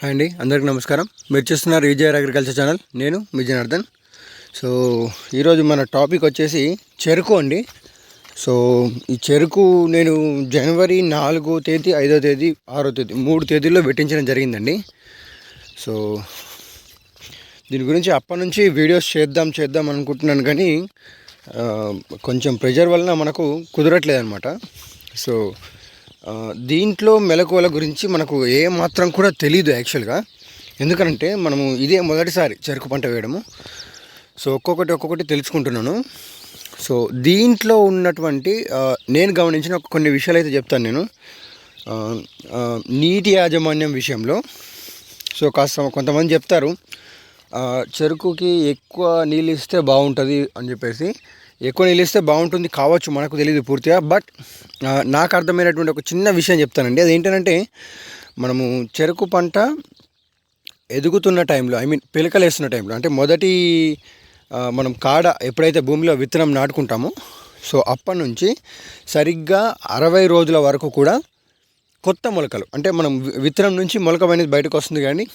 Hi అండి అందరికీ నమస్కారం. మీరు చూస్తున్నారు విజయర్ అగ్రికల్చర్ ఛానల్. నేను మీ జనార్దన్. సో ఈరోజు మన టాపిక్ వచ్చేసి చెరుకు అండి. సో ఈ చెరుకు నేను జనవరి నాలుగో తేదీ ఐదో తేదీ ఆరో తేదీ మూడు తేదీల్లో పెట్టించడం జరిగిందండి. సో దీని గురించి అప్పటి నుంచి వీడియోస్ చేద్దాం చేద్దాం అనుకుంటున్నాను కానీ కొంచెం ప్రెషర్ వలన మనకు కుదరట్లేదు అనమాట సో దీంట్లో మెలకువల గురించి మనకు ఏ మాత్రం కూడా తెలియదు యాక్చువల్గా. ఎందుకంటే మనము ఇదే మొదటిసారి చెరుకు పంట వేయడము. సో ఒక్కొక్కటి ఒక్కొక్కటి తెలుసుకుంటున్నాను. సో దీంట్లో ఉన్నటువంటి నేను గమనించిన కొన్ని విషయాలు అయితే చెప్తాను నేను. నీటి యాజమాన్యం విషయంలో. సో కాస్త కొంతమంది చెప్తారు చెరుకుకి ఎక్కువ నీళ్ళు ఇస్తే బాగుంటుంది అని చెప్పేసి. ఎక్కువ నీళ్ళు బాగుంటుంది కావచ్చు మనకు తెలియదు పూర్తిగా. బట్ నాకు అర్థమైనటువంటి ఒక చిన్న విషయం చెప్తానండి. అదేంటంటే మనము చెరుకు పంట ఎదుగుతున్న టైంలో ఐ మీన్ పిలకలు వేస్తున్న టైంలో అంటే మొదటి మనం కాడ ఎప్పుడైతే భూమిలో విత్తనం నాటుకుంటామో సో అప్పటి నుంచి సరిగ్గా అరవై రోజుల వరకు కూడా కొత్త మొలకలు అంటే మనం వి- విత్తనం నుంచి మొలక అనేది బయటకు వస్తుంది కానీ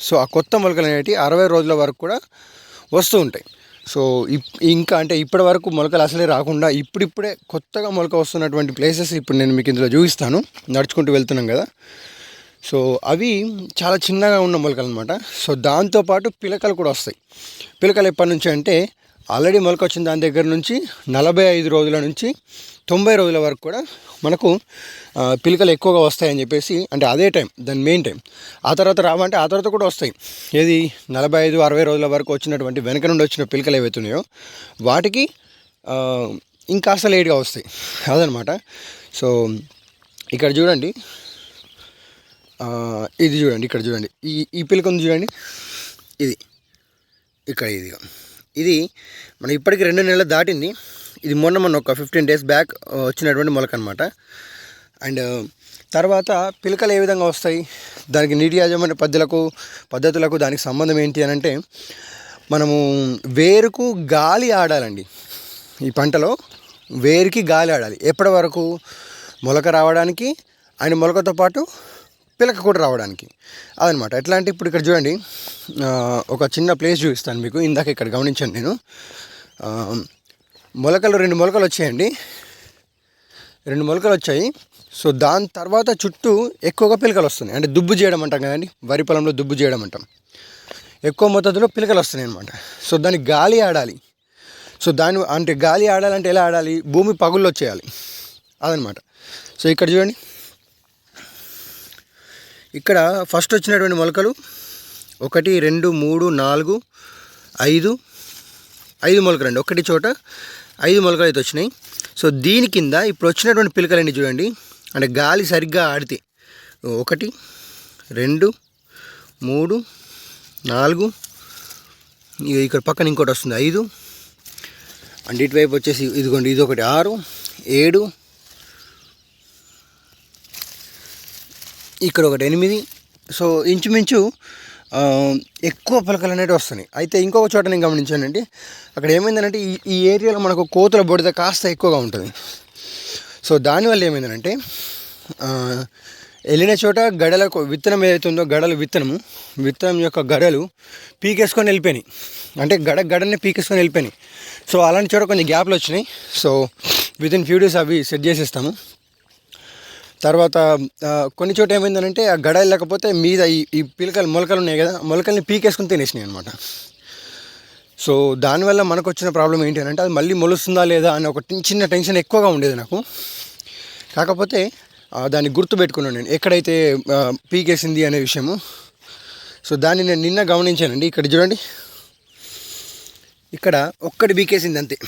సో ఆ కొత్త మొలకలు అనేవి అరవై రోజుల వరకు కూడా వస్తూ ఉంటాయి. సో ఇప్ ఇంకా అంటే ఇప్పటి వరకు మొలకలు అసలే రాకుండా ఇప్పుడిప్పుడే కొత్తగా మొలక వస్తున్నటువంటి ప్లేసెస్ ఇప్పుడు నేను మీకు ఇందులో చూపిస్తాను. నడుచుకుంటూ వెళ్తున్నాం కదా. సో అవి చాలా చిన్నగా ఉన్న మొలకలు అనమాట సో దాంతోపాటు పిలకలు కూడా వస్తాయి. పిలకలు ఎప్పటి నుంచి అంటే ఆల్రెడీ మొలకొచ్చిన దాని దగ్గర నుంచి నలభై ఐదు రోజుల నుంచి తొంభై రోజుల వరకు కూడా మనకు పిలకలు ఎక్కువగా వస్తాయని చెప్పేసి అంటే అదే టైం దాని మెయిన్ టైం. ఆ తర్వాత రావంటే ఆ తర్వాత కూడా వస్తాయి. ఏది నలభై ఐదు అరవై రోజుల వరకు వచ్చినటువంటి వెనక నుండి వచ్చిన పిలకలు ఏవైతున్నాయో వాటికి ఇంకా ఇంకాస్త లేట్గా వస్తాయి. అదనమాట. సో ఇక్కడ చూడండి. ఇది చూడండి ఇక్కడ చూడండి. ఈ ఈ పిలక ఉంది చూడండి. ఇది. ఇక్కడ ఇది ఇది మనం ఇప్పటికి రెండు నెలలు దాటింది. ఇది మొన్న మొన్న ఒక ఫిఫ్టీన్ డేస్ బ్యాక్ వచ్చినటువంటి మొలక అనమాట అండ్ తర్వాత పిలకలు ఏ విధంగా వస్తాయి? దానికి నీటి యాజమాన్య పద్ధతులకు పద్ధతులకు దానికి సంబంధం ఏంటి అని అంటే మనము వేరుకు గాలి ఆడాలండి. ఈ పంటలో వేరుకి గాలి ఆడాలి. ఎప్పటి వరకు? మొలక రావడానికి అండ్ మొలకతో పాటు పిలక కూడా రావడానికి. అదనమాట. ఎట్లా అంటే ఇప్పుడు ఇక్కడ చూడండి ఒక చిన్న ప్లేస్ చూపిస్తాను మీకు. ఇందాక ఇక్కడ గమనించాను నేను. మొలకలు రెండు మొలకలు వచ్చాయండి. రెండు మొలకలు వచ్చాయి. సో దాని తర్వాత చుట్టూ ఎక్కువగా పిలకలు వస్తున్నాయి. అంటే దుబ్బు చేయడం అంటాం కదండి. వరి పొలంలో దుబ్బు చేయడం అంటాం. ఎక్కువ మోతాదులో పిలకలు వస్తున్నాయి అనమాట సో దానికి గాలి ఆడాలి. సో దాని అంటే గాలి ఆడాలంటే ఎలా ఆడాలి? భూమి పగుల్లో చేయాలి అదనమాట. సో ఇక్కడ చూడండి. ఇక్కడ ఫస్ట్ వచ్చినటువంటి మొలకలు ఒకటి రెండు మూడు నాలుగు ఐదు ఐదు మొలకలు అండి. ఒకటి చోట ఐదు మొలకలు అయితే వచ్చినాయి. సో దీని కింద ఇప్పుడు వచ్చినటువంటి పిలకలండి చూడండి. అంటే గాలి సరిగ్గా ఆడితే ఒకటి రెండు మూడు నాలుగు ఇక్కడ పక్కన ఇంకోటి వస్తుంది ఐదు. అండ్ ఇటువైపు వచ్చేసి ఇదిగోండి ఇది ఒకటి ఆరు ఏడు ఇక్కడ ఒకటి ఎనిమిది సో ఇంచుమించు ఎక్కువ పలకలు అనేవి వస్తున్నాయి. అయితే ఇంకొక చోట నేను గమనించానండి. అక్కడ ఏమైందంటే ఈ ఈ ఏరియాలో మనకు కోతుల బొడిద కాస్త ఎక్కువగా ఉంటుంది. సో దానివల్ల ఏమైందంటే వెళ్ళిన చోట గడలకు విత్తనం ఏదైతే ఉందో గడలు విత్తనము విత్తనం యొక్క గడలు పీకేసుకొని వెళ్ళిపోయినాయి. అంటే గడ గడనే పీకేసుకొని వెళ్ళిపోయినాయి. సో అలాంటి చోట కొన్ని గ్యాప్లు వచ్చినాయి. So with in few days అవి సెట్ చేసేస్తాము. తర్వాత కొన్ని చోట ఏమైందంటే ఆ గడ లేకపోతే మీద ఈ ఈ పిలకలు మొలకలు ఉన్నాయి కదా మొలకల్ని పీకేసుకుని తినేసినాయి అనమాట సో దానివల్ల మనకు వచ్చిన ప్రాబ్లం ఏంటి అంటే అది మళ్ళీ మొలుస్తుందా లేదా అని ఒక చిన్న టెన్షన్ ఎక్కువగా ఉండేది నాకు. కాకపోతే దాన్ని గుర్తుపెట్టుకున్నాను నేను. ఎక్కడైతే పీకేసింది అనే విషయము. సో దాన్ని నేను నిన్న గమనించానండి. ఇక్కడ చూడండి. ఇక్కడ ఒక్కటి పీకేసింది అంతే.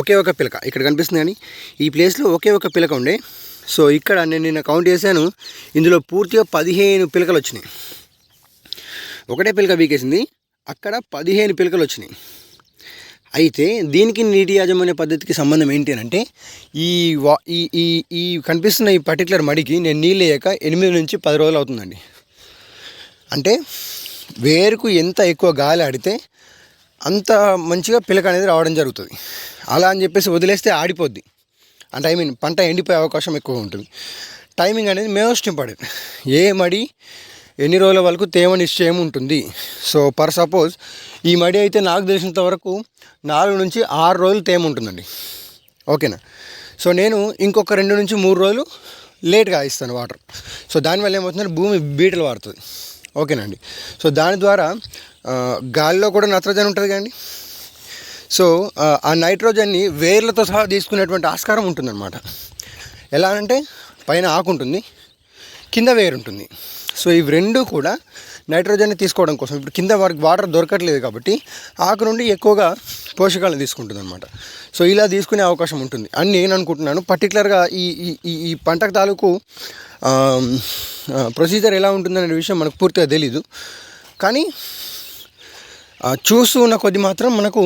ఒకే ఒక పిలక. ఇక్కడ కనిపిస్తుంది కానీ ఈ ప్లేస్లో ఒకే ఒక పిలక ఉండే. సో ఇక్కడ నేను నిన్న కౌంట్ చేశాను. ఇందులో పూర్తిగా పదిహేను పిలకలు వచ్చినాయి. ఒకటే పిలక వీకేసింది అక్కడ పదిహేను పిలకలు వచ్చినాయి. అయితే దీనికి నీటి యాజమాన్య పద్ధతికి సంబంధం ఏంటి అని అంటే ఈ వా ఈ ఈ ఈ కనిపిస్తున్న ఈ పర్టికులర్ మడికి నేను నీళ్ళు వేయక ఎనిమిది నుంచి పది రోజులు అవుతుందండి. అంటే వేరుకు ఎంత ఎక్కువ గాలి ఆడితే అంత మంచిగా పిలక అనేది రావడం జరుగుతుంది. అలా అని చెప్పేసి వదిలేస్తే ఆడిపోద్ది. అంటే ఐ మీన్ పంట ఎండిపోయే అవకాశం ఎక్కువ ఉంటుంది. టైమింగ్ అనేది మోస్ట్ ఇంపార్టెంట్ ఏ మడి ఎన్ని రోజుల వరకు తేమ నిశ్చయం ఉంటుంది? సో పర్ సపోజ్ ఈ మడి అయితే నాకు తెలిసినంత వరకు నాలుగు నుంచి ఆరు రోజులు తేమ ఉంటుందండి. ఓకేనా? సో నేను ఇంకొక రెండు నుంచి మూడు రోజులు లేట్గా ఇస్తాను వాటర్. సో దానివల్ల ఏమవుతుందంటే భూమి బీటలు వాడుతుంది ఓకేనండి సో దాని ద్వారా గాలిలో కూడా నత్రజని ఉంటుంది కదండి? సో ఆ, నైట్రోజన్ని వేర్లతో సహా తీసుకునేటువంటి ఆస్కారం ఉంటుందన్నమాట. ఎలా అంటే పైన ఆకు ఉంటుంది కింద వేరు ఉంటుంది. సో ఇవి రెండు కూడా నైట్రోజన్ని తీసుకోవడం కోసం ఇప్పుడు కింద వారికి వాటర్ దొరకట్లేదు కాబట్టి ఆకు నుండి ఎక్కువగా పోషకాలను తీసుకుంటుంది అనమాట సో ఇలా తీసుకునే అవకాశం ఉంటుంది. అని నేను అనుకుంటున్నాను. పర్టికులర్గా ఈ ఈ ఈ- పంటకు తాలూకు ప్రొసీజర్ ఎలా ఉంటుందనే విషయం మనకు పూర్తిగా తెలీదు. కానీ చూస్తూ ఉన్న కొద్ది మాత్రం మనకు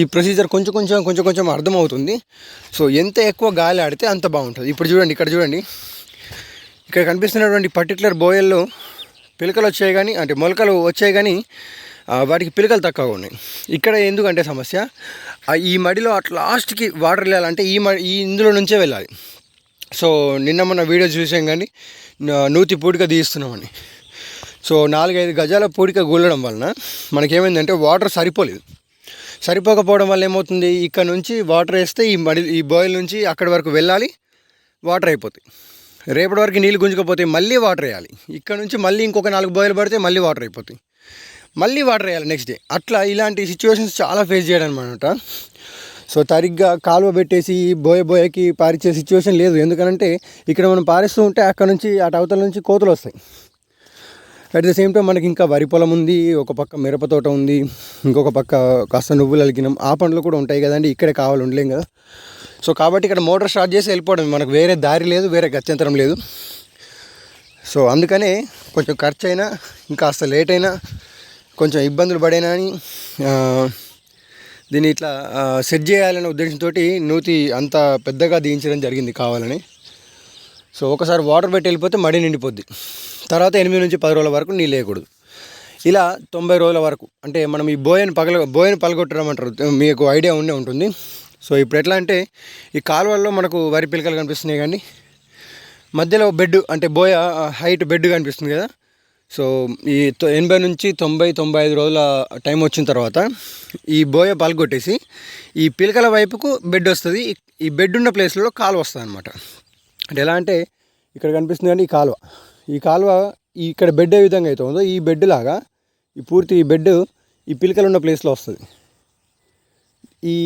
ఈ ప్రొసీజర్ కొంచెం కొంచెం కొంచెం కొంచెం అర్థమవుతుంది. సో ఎంత ఎక్కువ గాలి ఆడితే అంత బాగుంటుంది. ఇప్పుడు చూడండి ఇక్కడ చూడండి. ఇక్కడ కనిపిస్తున్నటువంటి పర్టికులర్ బోయల్లో పిలకలు వచ్చాయి కానీ అంటే మొలకలు వచ్చాయి కానీ వాటికి పిలకలు తక్కువగా ఉన్నాయి. ఇక్కడ ఎందుకంటే సమస్య? ఈ మడిలో అట్ లాస్ట్కి వాటర్ వెళ్ళాలంటే ఈ మడి ఈ ఇందులో నుంచే వెళ్ళాలి. సో నిన్న మొన్న వీడియో చూసాం కానీ నూతి పూటిగా తీస్తున్నామని. సో నాలుగైదు గజాల పూడిక గూలడం వలన మనకేమైందంటే వాటర్ సరిపోలేదు. సరిపోకపోవడం వల్ల ఏమవుతుంది? ఇక్కడ నుంచి వాటర్ వేస్తే ఈ మడి ఈ బాయిల్ నుంచి అక్కడి వరకు వెళ్ళాలి వాటర్ అయిపోతాయి. రేపటి వరకు నీళ్ళు గుంజుకపోతే మళ్ళీ వాటర్ వేయాలి. ఇక్కడ నుంచి మళ్ళీ ఇంకొక నాలుగు బాయిలు పడితే మళ్ళీ వాటర్ అయిపోతాయి. మళ్ళీ వాటర్ వేయాలి నెక్స్ట్ డే అట్లా ఇలాంటి సిచ్యువేషన్స్ చాలా ఫేస్ చేయడం అనమాట సో తరిగ్గా కాలువ పెట్టేసి బోయ బోయకి పారిచ్చే సిచ్యువేషన్ లేదు. ఎందుకనంటే ఇక్కడ మనం పారిస్తూ ఉంటే అక్కడ నుంచి అటు అవతల నుంచి కోతులు వస్తాయి. అట్ ద సేమ్ టైం మనకి ఇంకా వరి పొలం ఉంది ఒక పక్క మిరప తోట ఉంది ఇంకొక పక్క కాస్త నువ్వులు అలిగినాం ఆ పండ్లు కూడా ఉంటాయి కదండి ఇక్కడే కావాలి ఉండలేం కదా. సో కాబట్టి ఇక్కడ మోటార్ స్టార్ట్ చేసి వెళ్ళిపోవడం మనకు వేరే దారి లేదు వేరే గత్యంతరం లేదు. సో అందుకనే కొంచెం ఖర్చు అయినా ఇంకాస్త లేట్ అయినా కొంచెం ఇబ్బందులు పడైనా అని దీన్ని ఇట్లా సెట్ చేయాలనే ఉద్దేశంతో నూతి అంత పెద్దగా దించడం జరిగింది కావాలని. సో ఒకసారి వాటర్ పెట్టి వెళ్ళిపోతే మడి నిండిపోద్ది. తర్వాత ఎనిమిది నుంచి పది రోజుల వరకు నీళ్ళు వేయకూడదు. ఇలా తొంభై రోజుల వరకు అంటే మనం ఈ బోయని పగల బోయని పలగొట్టడం అంటారు మీకు ఐడియా ఉండే ఉంటుంది. సో ఇప్పుడు ఎట్లా అంటే ఈ కాలువల్లో మనకు వరి పిలకలు కనిపిస్తున్నాయి కానీ మధ్యలో బెడ్ అంటే బోయ హైట్ బెడ్ కనిపిస్తుంది కదా. సో ఈ ఎనభై నుంచి తొంభై తొంభై ఐదు రోజుల టైం వచ్చిన తర్వాత ఈ బోయ పలగొట్టేసి ఈ పిలకల వైపుకు బెడ్ వస్తుంది. ఈ- ఈ బెడ్ ఉన్న ప్లేస్లో కాలువ వస్తుంది అనమాట అంటే ఎలా అంటే ఇక్కడ కనిపిస్తుంది కానీ ఈ కాలువ. ఈ కాలువ ఇక్కడ బెడ్ ఏ విధంగా అయితే ఉందో ఈ బెడ్ లాగా ఈ పూర్తి ఈ బెడ్ ఈ పిలకలు ఉన్న ప్లేస్లో వస్తుంది. ఈ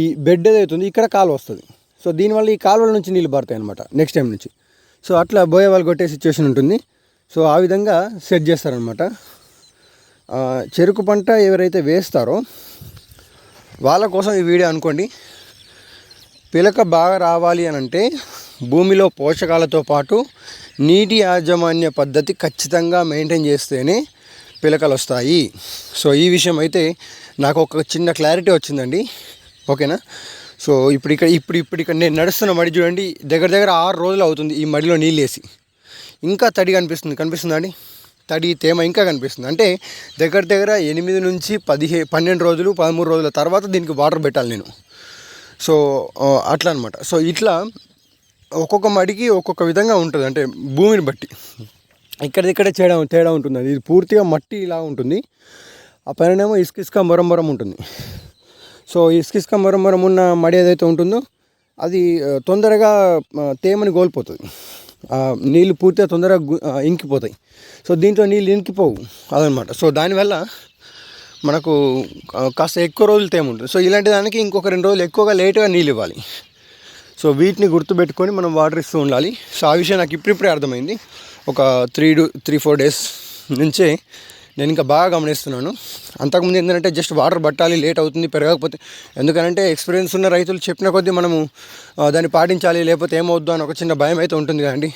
ఈ బెడ్ ఏదైతే ఉందో ఇక్కడ కాలువ వస్తుంది. సో దీనివల్ల ఈ కాలువల నుంచి నీళ్ళు పడతాయి అనమాట నెక్స్ట్ టైం నుంచి. సో అట్లా బోయే వాళ్ళు కొట్టే సిచ్యువేషన్ ఉంటుంది. సో ఆ విధంగా సెట్ చేస్తారనమాట చెరుకు పంట ఎవరైతే వేస్తారో వాళ్ళ కోసం ఈ వీడియో అనుకోండి. పిలక బాగా రావాలి అని అంటే భూమిలో పోషకాలతో పాటు నీటి యాజమాన్య పద్ధతి ఖచ్చితంగా మెయింటైన్ చేస్తేనే పిలకలు వస్తాయి. సో ఈ విషయం అయితే నాకు ఒక చిన్న క్లారిటీ వచ్చిందండి. ఓకేనా? సో ఇప్పుడు ఇక్కడ ఇప్పుడు ఇప్పుడు ఇక్కడ నేను నడుస్తున్న మడి చూడండి. దగ్గర దగ్గర ఆరు రోజులు అవుతుంది ఈ మడిలో నీళ్ళు వేసి. ఇంకా తడి కనిపిస్తుంది. కనిపిస్తుందా అండి? తడి తేమ ఇంకా కనిపిస్తుంది. అంటే దగ్గర దగ్గర ఎనిమిది నుంచి పదిహే పన్నెండు రోజులు పదమూడు రోజుల తర్వాత దీనికి వాటర్ పెట్టాలి నేను. సో అట్లా అనమాట సో ఇట్లా ఒక్కొక్క మడికి ఒక్కొక్క విధంగా ఉంటుంది. అంటే భూమిని బట్టి. ఇక్కడిక్కడే తేడా తేడా ఉంటుంది అది ఇది పూర్తిగా మట్టి ఇలా ఉంటుంది. ఆ పైననేమో ఇసుక ఇసుక మొరం ఉంటుంది. సో ఇసుక ఇసుక మొరం ఉన్న మడి ఏదైతే ఉంటుందో అది తొందరగా తేమని కోల్పోతుంది. ఆ, నీళ్ళు పూర్తిగా తొందరగా ఇంకిపోతాయి. సో దీంట్లో నీళ్ళు ఇంకిపోవు అదనమాట. సో దానివల్ల మనకు కాస్త ఎక్కువ రోజులు తేమ ఉంటుంది. సో ఇలాంటి దానికి ఇంకొక రెండు రోజులు ఎక్కువగా లేటుగా నీళ్ళు ఇవ్వాలి. సో వీటిని గుర్తుపెట్టుకొని మనం వాటర్ ఇస్తూ ఉండాలి. సో ఆ విషయం నాకు ఇప్పుడిప్పుడే అర్థమైంది. ఒక three two three four days నుంచే నేను ఇంకా బాగా గమనిస్తున్నాను. అంతకుముందు ఏంటంటే జస్ట్ వాటర్ పట్టాలి లేట్ అవుతుంది పెరగకపోతే ఎందుకంటే ఎక్స్పీరియన్స్ ఉన్న రైతులు చెప్పిన కొద్దీ మనము దాన్ని పాటించాలి లేకపోతే ఏమవుద్దు అని ఒక చిన్న భయం అయితే ఉంటుంది కదండి.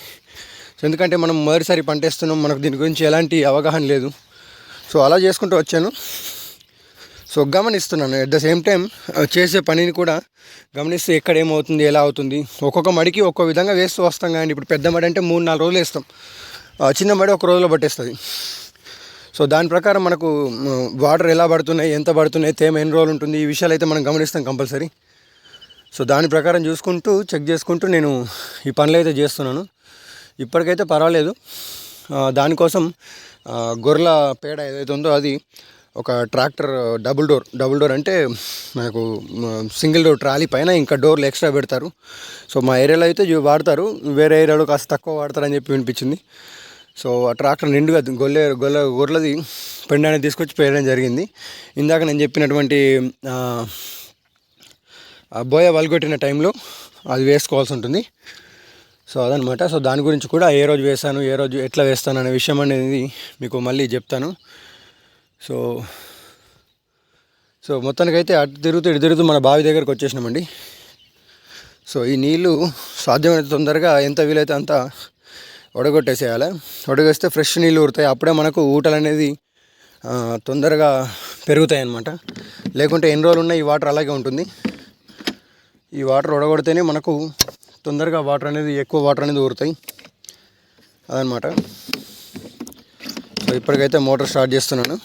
సో ఎందుకంటే మనం మొదటిసారి పంటేస్తున్నాం మనకు దీని గురించి ఎలాంటి అవగాహన లేదు. సో అలా చేసుకుంటూ వచ్చాను. సో గమనిస్తున్నాను ఎట్ ద సేమ్ టైం చేసే పనిని కూడా గమనిస్తే ఎక్కడ ఏమవుతుంది ఎలా అవుతుంది. ఒక్కొక్క మడికి ఒక్కో విధంగా వేస్తూ వస్తాం కానీ ఇప్పుడు పెద్ద మడి అంటే మూడు నాలుగు రోజులు వేస్తాం. చిన్న మడి ఒక రోజులో పట్టేస్తుంది. సో దాని ప్రకారం మనకు వాటర్ ఎలా పడుతున్నాయి ఎంత పడుతున్నాయి తేమ ఎన్ని రోజులు ఉంటుంది ఈ విషయాలు అయితే మనం గమనిస్తాం కంపల్సరీ. సో దాని ప్రకారం చూసుకుంటూ చెక్ చేసుకుంటూ నేను ఈ పనులు అయితే చేస్తున్నాను. ఇప్పటికైతే పర్వాలేదు. దానికోసం గొర్రెల పేడ ఏదైతే ఉందో అది ఒక tractor double door double door అంటే మనకు సింగిల్ డోర్ ట్రాలీ పైన ఇంకా డోర్లు ఎక్స్ట్రా పెడతారు. సో మా ఏరియాలో అయితే ఇవి వాడతారు. వేరే ఏరియాలో కాస్త తక్కువ వాడతారని చెప్పి వినిపించింది. సో ఆ ట్రాక్టర్ నిండుగా గొల్లె గొల్ల గొర్రెలది పెండాన్ని తీసుకొచ్చి పేరడం జరిగింది. ఇందాక నేను చెప్పినటువంటి బోయ వలగొట్టిన టైంలో అది వేసుకోవాల్సి ఉంటుంది. సో అదనమాట సో దాని గురించి కూడా ఏ రోజు వేస్తాను ఏ రోజు ఎట్లా వేస్తాను అనే విషయం అనేది మీకు మళ్ళీ చెప్తాను. సో సో మొత్తానికైతే అటు తిరుగుతూ ఇటు తిరుగుతూ మన బావి దగ్గరకు వచ్చేసినామండి. సో ఈ నీళ్ళు సాధ్యమైనంత తొందరగా ఎంత వీలైతే అంత వడగొట్టేసేయాలి. వడగొస్తే ఫ్రెష్ నీళ్ళు ఊరుతాయి అప్పుడే మనకు ఊటలు అనేది తొందరగా పెరుగుతాయి అన్నమాట లేకుంటే ఎన్ని రోజులు ఉన్నాయి ఈ వాటర్ అలాగే ఉంటుంది. ఈ వాటర్ వడగొడితేనే మనకు తొందరగా వాటర్ అనేది ఎక్కువ వాటర్ అనేది ఊరుతాయి. అదనమాట సో ఇప్పటికైతే మోటార్ స్టార్ట్ చేస్తున్నాను.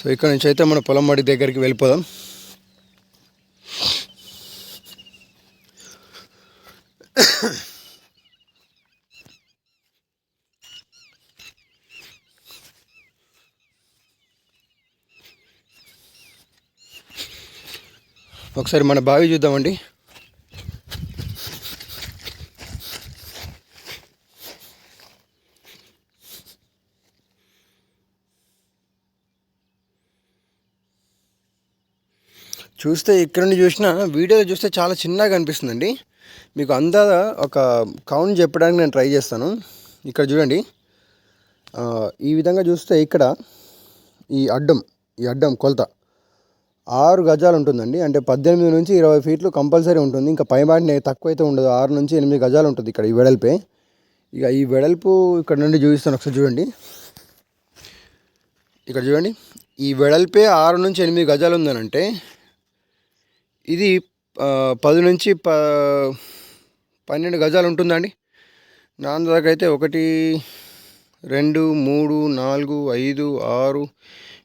సో ఇక్కడ నుంచి అయితే మన పొలం మడి దగ్గరికి వెళ్ళిపోదాం. ఒకసారి మన బావి చూద్దామండి. చూస్తే ఇక్కడ నుండి చూసిన వీడియోలో చూస్తే చాలా చిన్నగా కనిపిస్తుందండి మీకు అందాద ఒక కౌంట్ చెప్పడానికి నేను ట్రై చేస్తాను. ఇక్కడ చూడండి. ఈ విధంగా చూస్తే ఇక్కడ ఈ అడ్డం ఈ అడ్డం కొలత. ఆరు గజాలు ఉంటుందండి. అంటే పద్దెనిమిది నుంచి ఇరవై ఫీట్లు కంపల్సరీ ఉంటుంది. ఇంకా పైబాటిని తక్కువ అయితే ఉండదు. ఆరు నుంచి ఎనిమిది గజాలు ఉంటుంది ఇక్కడ ఈ వెడల్పే. ఇక ఈ వెడల్పు ఇక్కడ నుండి చూపిస్తాను ఒకసారి చూడండి. ఇక్కడ చూడండి. ఈ వెడల్పే ఆరు నుంచి ఎనిమిది గజాలు ఉందనంటే ఇది పది నుంచి ప పన్నెండు గజాలు ఉంటుందండి. నా దాకా అయితే ఒకటి రెండు మూడు నాలుగు ఐదు ఆరు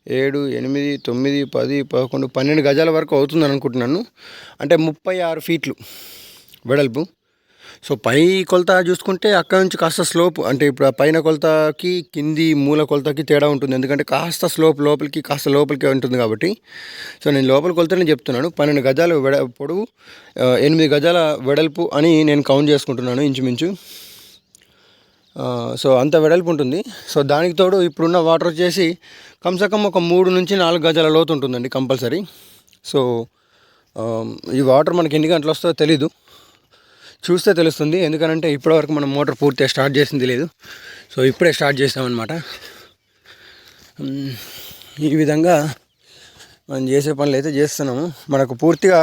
ఏడు ఎనిమిది తొమ్మిది పది పదకొండు పన్నెండు గజాల వరకు అవుతుందని అనుకుంటున్నాను. అంటే ముప్పై ఆరు ఫీట్లు వెడల్పు. సో పై కొలత చూసుకుంటే అక్కడ నుంచి కాస్త స్లోప్ అంటే ఇప్పుడు పైన కొలతకి కింది మూల కొలతకి తేడా ఉంటుంది. ఎందుకంటే కాస్త స్లోప్ లోపలికి కాస్త లోపలికి ఉంటుంది కాబట్టి. సో నేను లోపల కొలతనే చెప్తున్నాను. పన్నెండు గజాలు వెడ పొడవు ఎనిమిది గజాల వెడల్పు అని నేను కౌంట్ చేసుకుంటున్నాను ఇంచుమించు. సో అంత వెడల్పు ఉంటుంది. సో దానికి తోడు ఇప్పుడున్న వాటర్ వచ్చేసి కమ్సకం ఒక మూడు నుంచి నాలుగు గజాల లోతు ఉంటుందండి కంపల్సరీ. సో ఈ వాటర్ మనకి ఎన్ని గంటలు వస్తుందో తెలీదు. చూస్తే తెలుస్తుంది. ఎందుకనంటే ఇప్పటివరకు మనం మోటార్ పూర్తిగా స్టార్ట్ చేసింది లేదు. సో ఇప్పుడే స్టార్ట్ చేసామన్నమాట ఈ విధంగా మనం చేసే పనులు అయితే చేస్తున్నాము. మనకు పూర్తిగా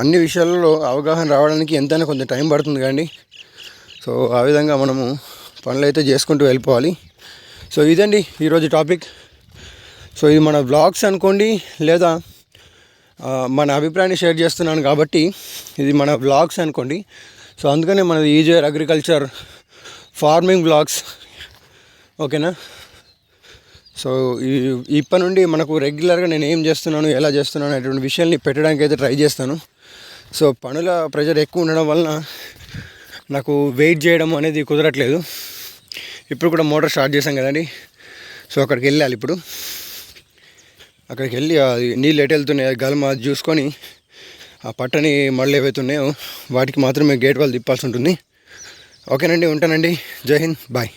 అన్ని విషయాలలో అవగాహన రావడానికి ఎంతైనా కొంచెం టైం పడుతుంది కానీ సో ఆ విధంగా మనము పనులు అయితే చేసుకుంటూ వెళ్ళిపోవాలి. సో ఇదండి ఈరోజు టాపిక్. సో ఇది మన బ్లాగ్స్ అనుకోండి లేదా మన అభిప్రాయాన్ని షేర్ చేస్తున్నాను కాబట్టి ఇది మన బ్లాగ్స్ అనుకోండి. సో అందుకనే మనది ఈజీఆర్ అగ్రికల్చర్ ఫార్మింగ్ బ్లాగ్స్. ఓకేనా? సో ఈ ఇప్పటి నుండి మనకు రెగ్యులర్గా నేను ఏం చేస్తున్నాను ఎలా చేస్తున్నాను అనేటువంటి విషయాల్ని పెట్టడానికి అయితే ట్రై చేస్తాను. సో పనుల ప్రెషర్ ఎక్కువ ఉండడం వలన నాకు వెయిట్ చేయడం అనేది కుదరట్లేదు. ఇప్పుడు కూడా మోటార్ స్టార్ట్ చేశాం కదండి. సో అక్కడికి వెళ్ళాలి ఇప్పుడు. అక్కడికి వెళ్ళి నీళ్ళు ఎటు వెళ్తున్నాయి గలమ అది చూసుకొని ఆ పట్టని మళ్ళీ ఏవైతున్నాయో వాటికి మాత్రమే గేట్ వాళ్ళు తిప్పాల్సి ఉంటుంది. ఓకేనండి ఉంటానండి. జై హింద్. బాయ్